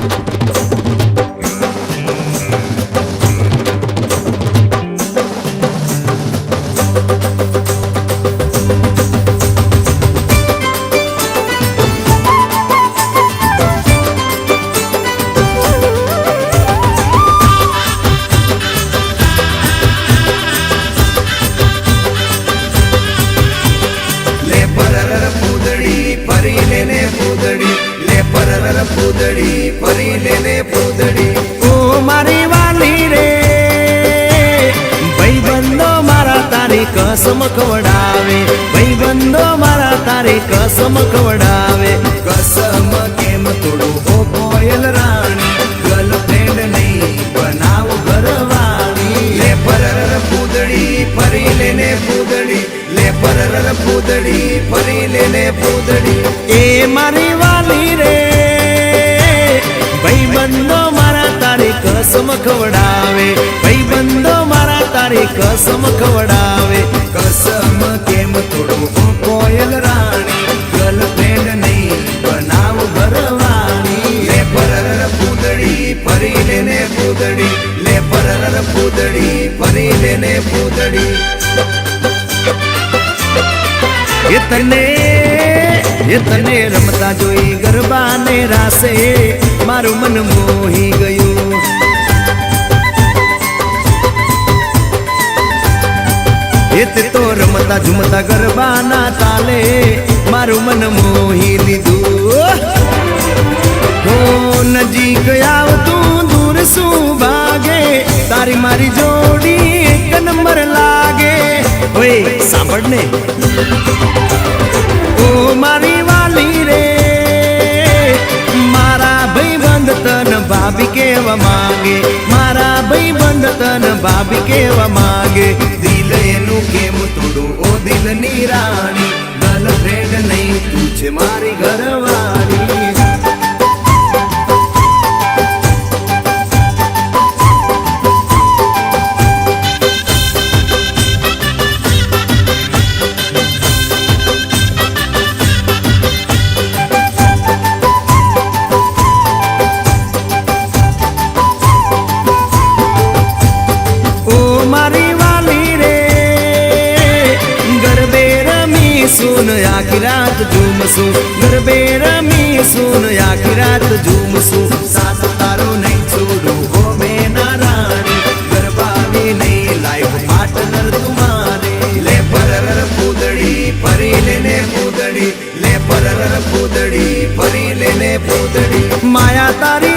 લે કસમ ખવડાવે. ભાઈબંધો મારા તારે કસમ ખવડાવે. કસમ કેમ તોડું હો કોયલ રાણી. ગર્લફ્રેન્ડ નહીં, બનાવ ઘરવાળી. લે પરર પૂદડી ફરી લેને પૂદડી લે પરર પૂદડી ફરી લેને પૂદડી એ મારી વાલી રે. ભાઈબંધો મારા તારી કસમ ખવડાવે. ભાઈબંધો મારા કસમ ખવડાવે. કસમ કેમ તોડવું કોયલ રાણી. ગર્લફ્રેન્ડ નહીં, બનાવ ભરવાની લે પરર પૂદડી ફરી લેને પૂદડી. લે પરર પૂદડી ફરી લેને તને એ તને રમતા જોઈ ગરબાને રાસે મારું મન મોહી ગયું એ તે તો રમતા ઝુમતા ગરબાના તાલે મારું મન મોહી લીધું. હો નજીક આવતું દૂર શું ભાગે? તારી મારી જોડી એક નંબર લાગે. ઓય, સાંભળ ને. ઓ મારી ભાભી કેવા માંગે મારા ભાઈબંધ તન ભાભી કેવા માંગે દિલ એનું કેમ તોડું ઓ દિલની રાણી સુન આખી રાત ઝૂમશું ગરબે રમી સુન આખી રાત ઝૂમશું સાથ તારો નહીં છોડું હો મેના રાણી ગરબાની નહીં લાઈફ પાર્ટનર તુમારે લે પરર પૂદડી પરી લેને પૂદડી લે પરર પૂદડી પરી લેને પૂદડી માયા તારી